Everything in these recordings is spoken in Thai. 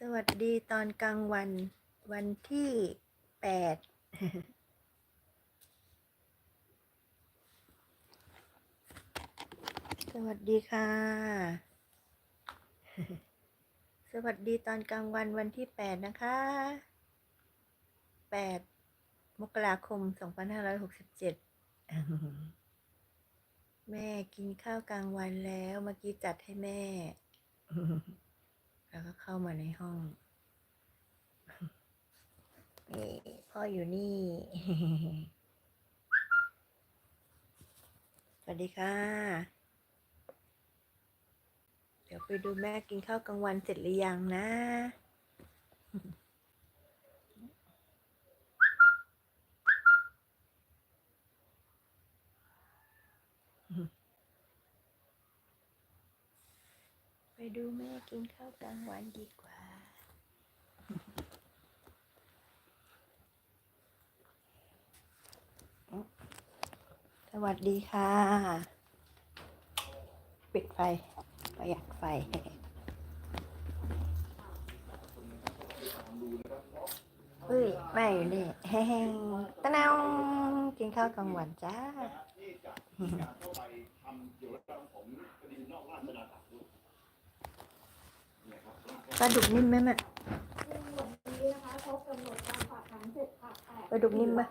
สวัสดีตอนกลางวันวันที่แปดสวัสดีค่ะ สวัสดีตอนกลางวันวันที่แปดนะคะแปดมกราคมสองพันห้าร้อยหกสิบเจ็ดแม่กินข้าวกลางวันแล้วเมื่อกี้จัดให้แม่ แล้วก็เข้ามาในห้องนี่พ่ออยู่นี่ สวัสดีค่ะ เดี๋ยวไปดูแม่กินข้าวกลางวันเสร็จหรือยังนะ ไป ดูแม่กินข้าวกลางวันดีกว่า สวัสดีค่ะ ปิดไฟ ประหยัดไฟเฮ้ยแม่อยู่นี่แห้งตะนาวกินข้าวกลางวันจ้า ปลาดุกนิ่มไหมแม่ปลาดุกนิ่มไหม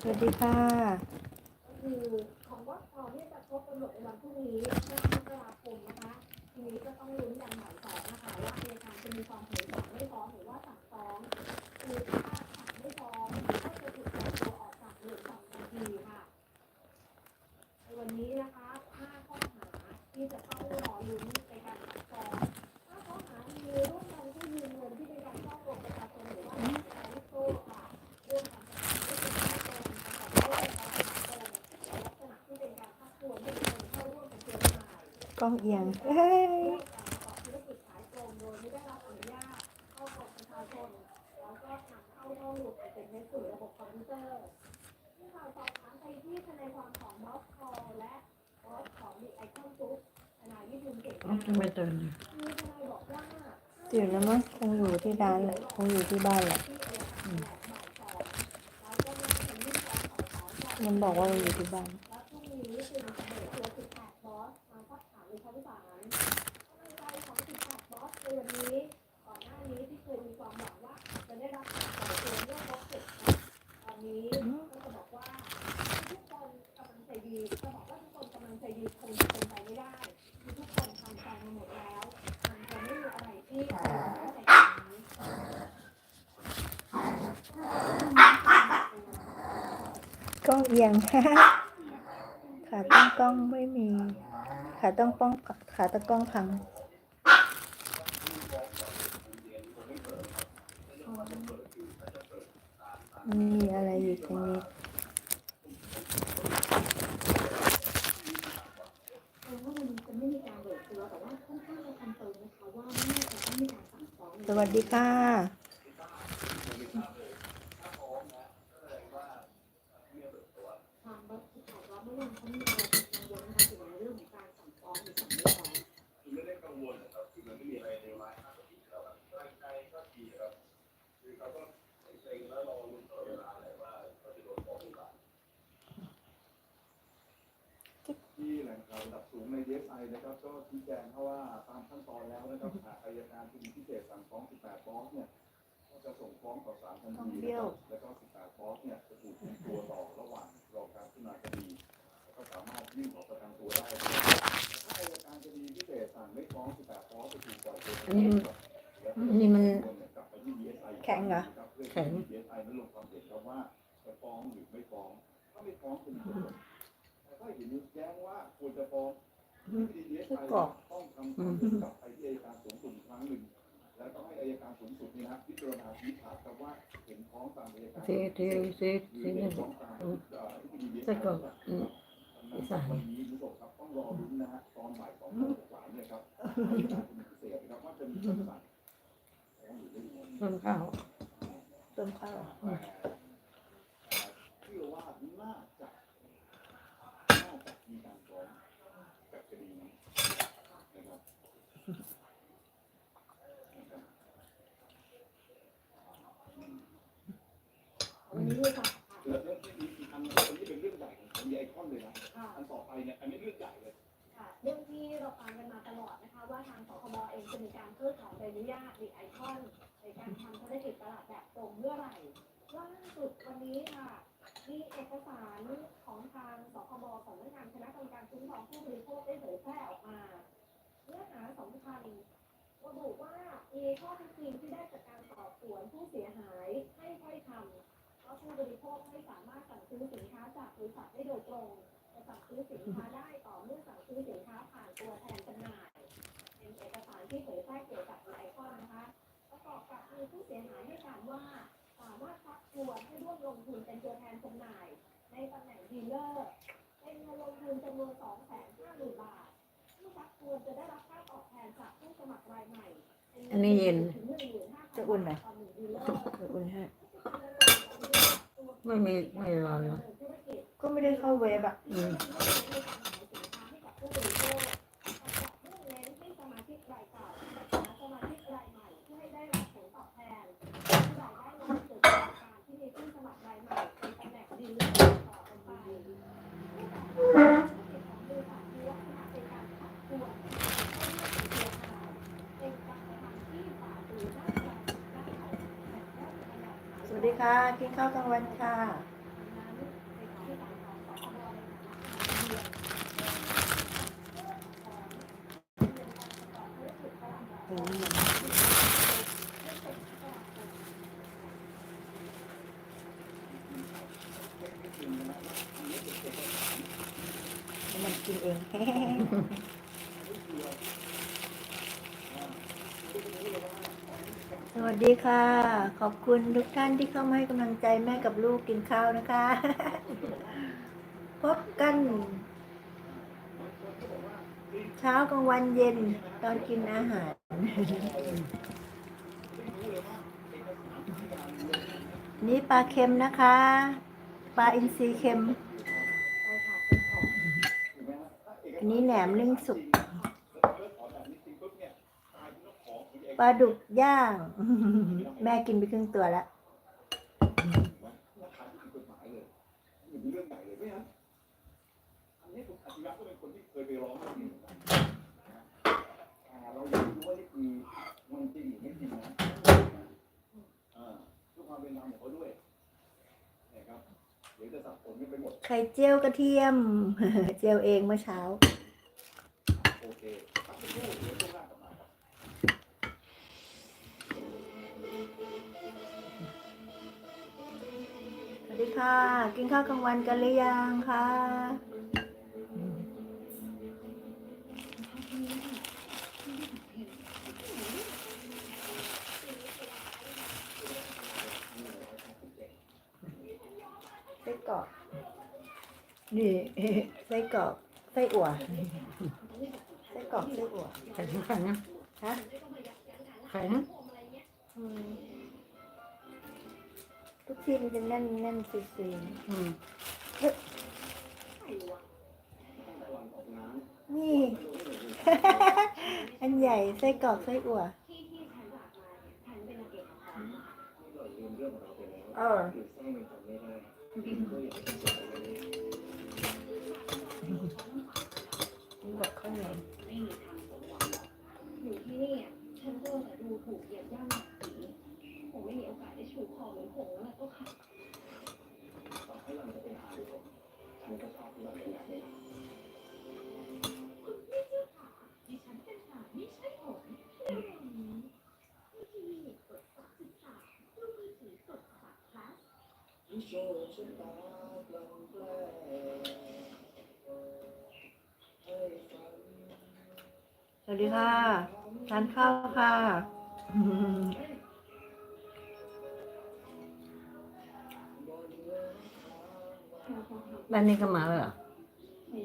สวัสดีค่ะคือของวัดพอเนี่ยจะครบกำหนดในวันพรุ่งนี้5มกราคมนะคะ ทีนี้ก็ต้องลุ้นอย่างหมายสองนะคะว่าอัยการจะมีความเห็นสั่งไม่ฟ้องหรือว่าสั่งฟ้องคือถ้าสั่งไม่ฟ้องก็จะถูกปล่อยตัวออกจากเรือนจำทันทีค่ะ วันนี้นะคะ บอสคอและบอสของดีไอคอนซุปทนายวิทูลเก่งเอาทำไมตื่นคือทนายบอกว่าตื่นแล้วมั้งคงอยู่ที่ร้านแหละคงอยู่ที่บ้านแหละที่อายการแถลงบ่ายสองแล้วก็น่าจะยื่นฟ้องต่อศาลมันบอกว่ามันอยู่ที่บ้านและพรุ่งนี้คือจะเบิกตัว 18 บอส มาสักถามในชั้นศาลกำลังใจของ18บอสในวันนี้ ก่อนหน้านี้ที่เคยมีความหวังว่าจะได้รับการปล่อยตัวเมื่อครบ10ตอนนี้ก็จะบอกว่าทุกคนกำลังใจดีจะบอกว่าทุกคนกำลังใจดีคงจะเป็นไปไม่ได้ทุกคนทำใจมาหมดแล้วมันจะไม่มีอะไรที่จะเข้าใจแบบนี้กล้องเอียง ขาตั้งกล้องไม่มี ขาตั้งกล้องขาตั้งกล้องพังมีอะไรอยู่ตรงนี้แปลว่ามั ชี้แจงเพราะว่าตามขั้นตอนแล้วนะครับหากอายการคดีพิเศษสั่งฟ้อง18ฟ้องเนี่ยก็จะส่งฟ้องต่อศาลทันทีนะครับแล้วก็18ฟ้องเนี่ยจะถูกคุมตัวต่อระหว่างรอการพิจารณาคดีแล้วก็สามารถยื่นขอประกันตัวได้ถ้าอายการคดีพิเศษสั่งไม่ฟ้อง18ฟ้องจะถูกปล่อยตัวอันนี้มันอันนี้มันกลับไปที่ DSI แข็งเหรอแข็งดีเอสไอนั้นลง ซื้องตามใส่กล่องอืมวันนี้คุณผู้ชมครับต้องรอรุ้นนะฮะตอนบ่ายสองโมงกว่าเนี่ยครับอัยการคดีพิเศษนะครับว่าจะมีคำสั่งฟ้องหรือไม่ฟ้องต้นข้าวเติมข้าว แต่เชื่อว่าน่าจะน่าจะมีการฟ้องกับคดีนี้นะครับ วันนี้ ด้วยค่ะแล้วเรื่องที่มีอีกอันนี้เป็นเรื่องใหญ่ของมีไอคอนเลยนะค่ะอันต่อไปเนี่ยอันนี้เรื่องใหญ่เลยค่ะเรื่องที่เราตามกันมาตลอดนะคะ ว่าทางสคบเองจะมีการเพิกถอนใบอนุญาตหรือไอคอนในการทำธุรกิจตลาดแบบตรงเมื่อไหร่ล่าสุดวันนี้ค่ะมีเอกสารของทางสคบของสำนักงานคณะกรรมการคุ้มครองผู้บริโภคได้เผยแพร่ออกมาเนื้อหาสำคัญระบุว่ามีข้อเท็จจริงที่ได้จากการสอบสวนผู้เสียหายให้ถ้อยคำว่า ผู้บริโภคไม่สามารถสั่งซื้อสินค้าจากบริษัทได้โดยตรงจะสั่งซื้อสินค้าได้ต่อเมื่อสั่งซื้อสินค้าผ่านตัวแทนจำหน่าย เป็นเอกสารที่เผยแพร่เกี่ยวกับไอคอนนะคะประกอบกับมีผู้เสียหายให้การว่าสามารถชักชวนให้ร่วมลงทุนเป็นตัวแทนจำหน่าย ในตำแหน่งดีลเลอร์เป็นเงินลงทุนจำนวน2 5 0 0 0 0บาทผู้ชักชวนจะได้รับค่าตอบแทนจากผู้สมัครรายใหม่อันนี้เย็นจะอุ่นไหมต่อหนึ่งดีลเลอร์เดี๋ยวอุ่นให้ ไม่มีไม่ร้อนหรอกก็ไม่ได้เข้าเว็บอะอืม ค่ะ กินข้าวกลางวันค่ะ มันกินเอง วัสดีค่ะ ขอบคุณทุกท่านที่เข้ามาให้กำลังใจแม่กับลูกกินข้าวนะคะ พบกัน เช้ากลางวันเย็นตอนกินอาหาร นี่ปลาเค็มนะคะ ปลาอินทรีเค็ม อันนี้แหนมนึ่งสุก ปลาดุกย่าง แม่กินไปครึ่งตัวแล้วราคาที่ผิดกฎหมายเลยมันเป็นเรื่องใหญ่เลยเพราะฉะนั้นอันนี้คุณอาชีวะก็เป็นคนที่เคยไปร้องเรื่องนี้เหมือนกันนะฮะแต่เราอยากรู้ว่านี่คือมันจริงหรือไม่จริงนะอ่าเพื่อความเป็นธรรมของเขาด้วยเนี่ยครับเดี๋ยวจะสับสนกันไปหมดไข่เจียวกระเทียม เจียวเองเมื่อเช้า โอเค ค่ะ กินข้าวกลางวันกันหรือยังคะไส้กรอกนี่ไส้กรอกไส้อั่วไส้กรอกไส้อั่วใส่ทุกขันนะฮะไข่นะอืม ทุกทีมันจะแน่นแน่นซีซีอืมนี่ อันใหญ่ไส้กรอกไส้อั่วเออนี่บอกข้าวเหนียว วัสดีค่ะ ทานข้าวค่ะบ้านนี้ก็มาแล้วเหรอไม่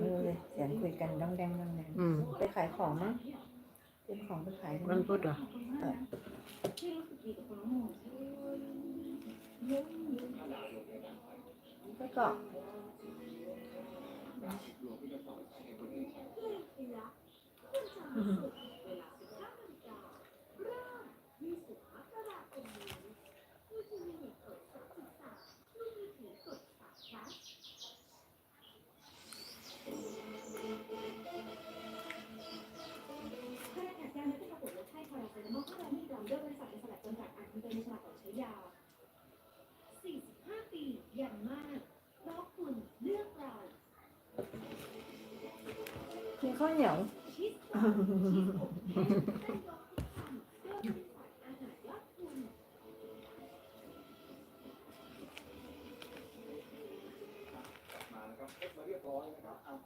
รู้เลยเสียงคุยกันดังแดงดังแดงอืมไปขายของมั้งเป็นของไปขายวันพุธเหรอไส้กรอก เ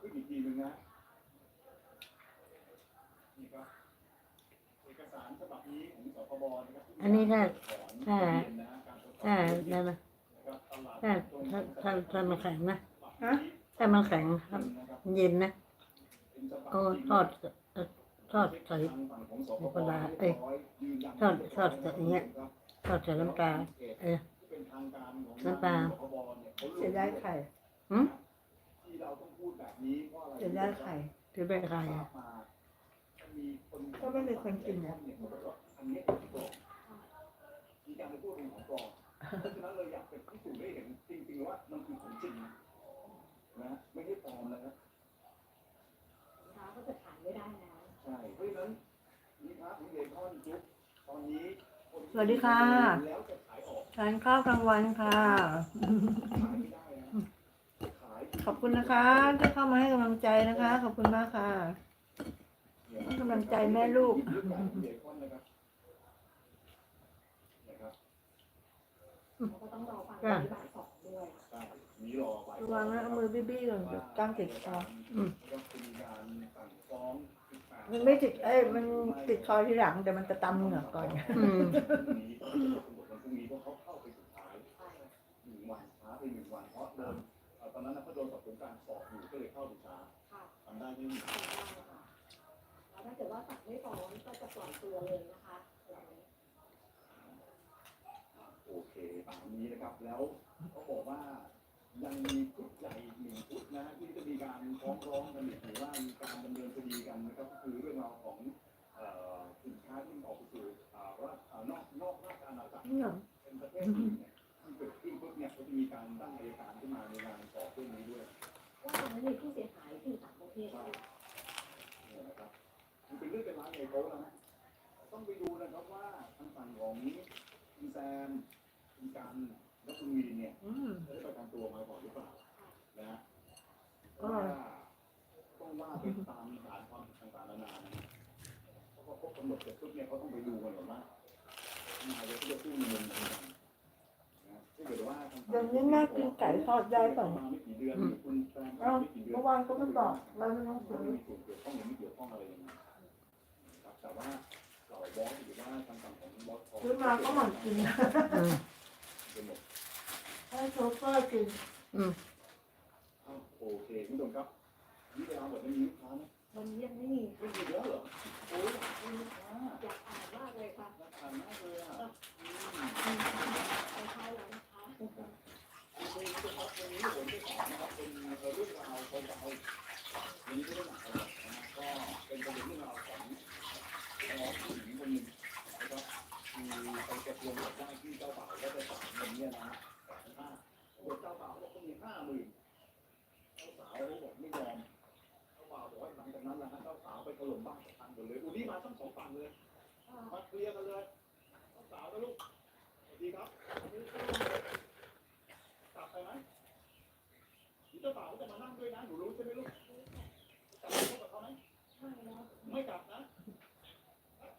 ขึ้นอีกทีหนึ่งนะนี่ครับเอกสารฉบับนี้ของสคบนะครับอันนี้ถ้าของถ้าเรียนนะการตรวจสอบถ้านั่นนะนะครับตลาดถ้าถ้าถ้าถ้ามันแข็งนะฮะถ้ามันแข็งครับเย็นนะเป็นฉบับก็ทอดเอ่อทอดใส่ทางฝั่งของสคธรบรมดาเอ้ยยืนยันทอดทอดอย่างเงี้ยทอดใส่น้ำปลาเออเป็นทางการของน้ำปลาสคบเนี่ยเขาลงเสียดายไข่หืมที่ เราต้องพูดแบบนี้เพราะอะไรเสียดายไข่คือเป็นไข่ทราอะบมามีคนก็ไม่มีคนกินนะเนี่ยเขาบอกว่าอันนี้เป็นของปลอมมีการไปพูดเป็นของปลอมเพราะฉะนั้นเลยอยากเป็นพิสูจน์ได้เห็นจริงๆว่ามันคือของจริงนะนะไม่ใช่ปลอมนะครับสินค้าก็จะขายไม่ได้แล้วใช่เพราะฉะนั้นนี่ครับคุณเบคอนจุ๊บตอนนี้คนที่สวัสดีค่ะ แล้วจะขายออกทานข้าวกลางวันค่ะ ขายไม่ได้นะ ขายขอบคุณนะคะที่เข้ามาให้กำลังใจนะคะ ขอบคุณมากค่ะให้กำลังใจแม่ลูกเรื่องการเบคอนนะครับนะครับเราก็ต้องรอฟังในบ่ายสองด้วยใช่นี้รอไว้ระวังนะเอามือบี้ๆก่อนเดี๋ยวกล้างติดคออืมก็คือมีการสั่งฟ้อง18มันไม่ติดเอ้ยมันติดคอทีหลังแต่มันจะตำเหงือกก่อน อืม วันพรุ่งนี้เพราะเขาเข้าไปสุดท้ายหนึ่งวันช้าไปหนึ่งวันเพราะโดนเอ่อตอนนั้นนะเขาโดนสอบสวนกลารสอบอยู่ก็เลยเข้าไปช้าค่ะทำได้ไม่มีทำได้ค่ะแล้วถ้าเกิดว่าสั่งไม่ฟ้องก็จะปล่อยตัวเลยนะคะแบบนี้โอเคตามนี้นะครับ แล้วเขาบอกว่ายังมีชุดใหญ่อีกหนึ่งชุดนะที่จะมีการฟ้องร้องกันอีกหรือว่ามีการดำเนินคดีกันนะครับก็คือเรื่องราวของเอ่อสินค้าที่ออกไปสู่อ่าราชอ่านอกนอกราชอาณาจักรเหงือกเป็นประเทศอื่นเนี่ยที่เกิดขึ้นปุ๊บเนี่ยเขาจะมีการตั้งอัยการ ขึ้นมาในการสอบเรื่องนี้ด้วยว่าตอนนั้นมีผู้เสียหายที่ต่างประเทศด้วยเนี่ยนะครับมันเป็นเรื่องเป็นราวใหญ่โตนะฮะต้องไปดูนะครับว่าทางฝั่งของคุณแซมคุณกันและคุณวีเนี่ยอืมจะได้ประกันตัวมาก่อนหรือเปล่านะฮะก็ว่าต้องว่าไปตามฐานความผิดต่างๆนานานะเพราะว่าครบกำหนดเสร็จปุ๊บเนี่ยเขาต้องไปดูกันก่อนว่าทนายจะจะสู้ในมุมไหนกันนะถ้าเกิด ว่าทางฝั่งเดี๋ยวนี้แม่กินไก่ทอดได้เปล่ามาไม่กี่เดือนคุณแซมเอ้าไม่กี่เดือนเมื่อวานก็ไม่บอกเราไม่ต้องไม่ซื้อมีส่วนเกี่ยวข้องหรือไม่เกี่ยวข้องอะไรยังไงนะครับแต่ว่าเราบอสหรือว่าทางฝั่งของบอสซื้อมาก็หมั่นกินอืมเป็นหมดให้โชเฟอร์กินอืมอ้าวโอเคคุณผู้ชมครับนี่เวลาหมดไม่มีลูกค้าไหมวันนี้ยังไม่มีไม่มีแล้วเหรอโอ้ยอยากเป็นลูกค้าอยากอ่านมากเลยค่ะน่าทานมากเลยอะอืม ไปเข้าแล้วนะคะ โอเคคุณผู้ช มครับวันนี้ผมจะสอนนะครับเป็นเรื่องราวของเราวันนี้ไม่ได้หนักอะไรนะก็เป็นประเด็นเรื่องราวของน้องผู้หญิงคนหนึ่งนะครับมีไปกระทรวงบอกได้ที่เจ้าบ่าวก็จะจ่ายเงินเนี่ยนะแสนห้าเจ้าบ่าวบอกต้องมีห้าหมื่นเจ้าสาวเขาบอกไม่ยอมเจ้าบ่าวบอกว่าหลังจากนั้นนะฮะเจ้าสาวไปถล่มบ้านของหมดเลยอุ้นี่มาทั้งสองฝั่งเลยมาเคลียร์กันเลยเจ้าสาวนะลูกสวัสดีครับกลับไปไหมเจ้าบ่าวจะมานั่งด้วยนะหนูรู้ใช่ไหมลูกกลับไปพบกับเขาไหมไม่แล้วไม่กลับนะ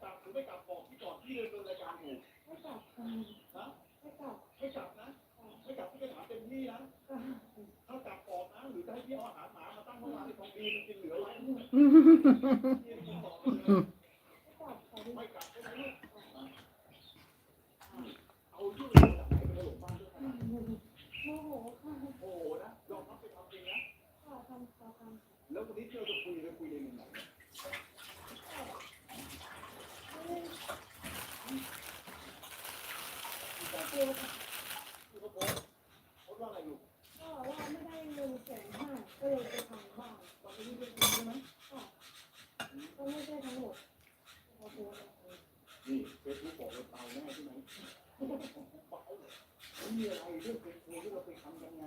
กลับหรือไม่กลับบอกที่ก่อนที่เดินรายการอยู่ไม่กลับค่ะนะไม่กลับไม่กลับนะไม่กลับพี่ก็ถามเต็มที่นะถ้ากลับบอกนะหรือจะให้พี่เอาอาหารหมามาตั้งห้องน้ำในของดีมันกินเหลือไว้พี่บอกเลย ไม่กลับค่ะ ไม่กลับใช่ไหมลูกเอาเรื่องจากไหนไปถล่มบ้านด้วยขนาดนี้ โมโหค่ะ โอ้โหนะยอมรับไปทำจริงนะ ค่ะทำค่ะทำ แล้ววันนี้ที่เราจะคุยเราคุยในมุมไหนเนี่ยมี กินค่ะก็ว่าไม่ได้เงินแสนห้าก็เลยไปทำบ้านตอนนี้เรื่องจริงใช่ไหมก็ไม่ใช่ทั้งหมดเขาโพสต์นี่เฟซบุ๊กบอกเลยเตาแน่ใช่ไหมไม่มีอะไรเรื่องเพลงที่เราไปทำกันไง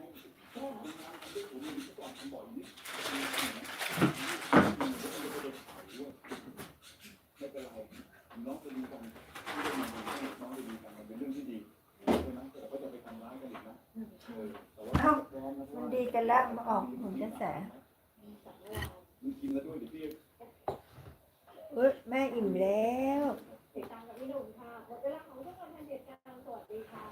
ทำงานทำด้วยผมมีที่ก่อนทำบ่อยนิดไม่เป็นไรน้องจะดีกันที่ไมาดูให้น้องจะดีกัน เออแต่ว่าพร้อมนะมันดีกันแล้วมาออกผลกระแสจากเมื่อวานมึงกินแล้วด้วยเดี๋ยวพี่ก็ฮ้ยแม่อิ่มแล้วติดตามกับพี่หนุ่มค่ะหมดเวลาของทุกคนทันเด็ดการสวัสดีค่ะ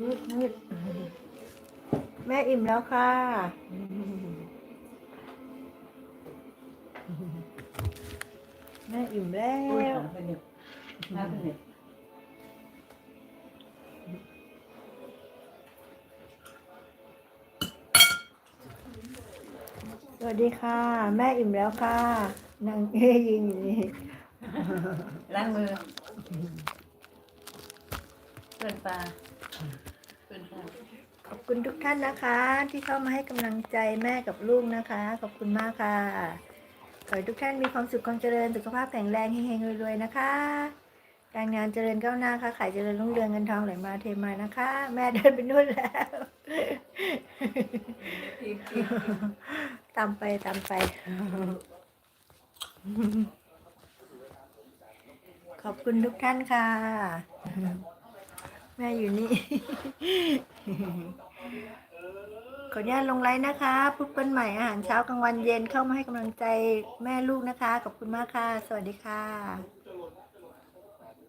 มืดมืดแม่อิ่มแล้วค่ะ แม่อิ่มแล้โอ้ยวหาไปเนี่ยหาไปเนี่ยสวัสดีค่ะ แม่อิ่มแล้วค่ะนางเอ้ยยิงอยู่นี่ล้างมือเพื่อนปลาเพื่อนปลาขอบคุณทุกท่านนะคะ ที่เข้ามาให้กำลังใจแม่กับลูกนะคะ ขอบคุณมากค่ะ ขอให้ทุกท่านมีความสุขความเจริญสุขภาพแข็งแรงเฮงๆรวยๆนะคะ การงานเจริญก้าวหน้าค่ะขายเจริญรุ่งเรืองเงินทองไหลมาเทมานะคะ แม่เดินไปนู่นแล้วตามไปตามไป ขอบคุณทุกท่านค่ะ แม่อยู่นี่ ขออนุญาตลงไลน์นะคะพบกันใหม่อาหารเช้ากลางวันเย็นเข้ามาให้กำลังใจแม่ลูกนะคะ ขอบคุณมากค่ะ สวัสดีค่ะ